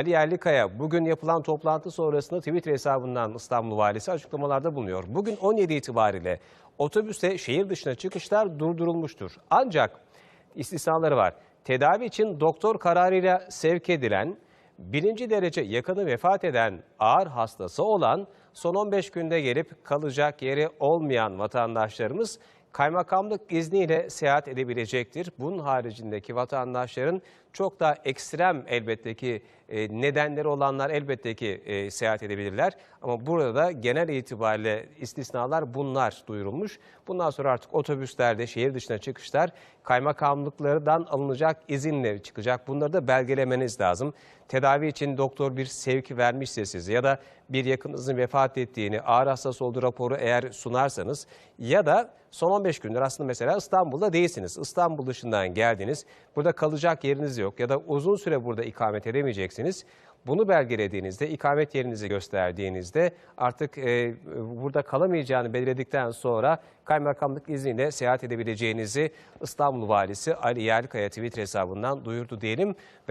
Ali Yerlikaya bugün yapılan toplantı sonrasında Twitter hesabından İstanbul Valisi açıklamalarda bulunuyor. Bugün 17 itibariyle otobüste şehir dışına çıkışlar durdurulmuştur. Ancak istisnaları var. Tedavi için doktor kararıyla sevk edilen, birinci derece yakını vefat eden ağır hastası olan, son 15 günde gelip kalacak yeri olmayan vatandaşlarımız kaymakamlık izniyle seyahat edebilecektir. Bunun haricindeki vatandaşların çok daha ekstrem elbette ki e, nedenleri olanlar elbette ki e, seyahat edebilirler. Ama burada da genel itibariyle istisnalar bunlar duyurulmuş. Bundan sonra artık otobüslerde şehir dışına çıkışlar kaymakamlıklardan alınacak izinle çıkacak. Bunları da belgelemeniz lazım. Tedavi için doktor bir sevki vermişse size ya da bir yakınınızın vefat ettiğini, ağır hastası olduğu raporu eğer sunarsanız ya da son 15 gündür aslında mesela İstanbul'da değilsiniz. İstanbul dışından geldiniz. Burada kalacak yeriniz yok ya da uzun süre burada ikamet edemeyeceksiniz. Bunu belgelediğinizde, ikamet yerinizi gösterdiğinizde artık e, burada kalamayacağını belirledikten sonra kaymakamlık izniyle seyahat edebileceğinizi İstanbul Valisi Ali Yerlikaya Twitter hesabından duyurdu diyelim.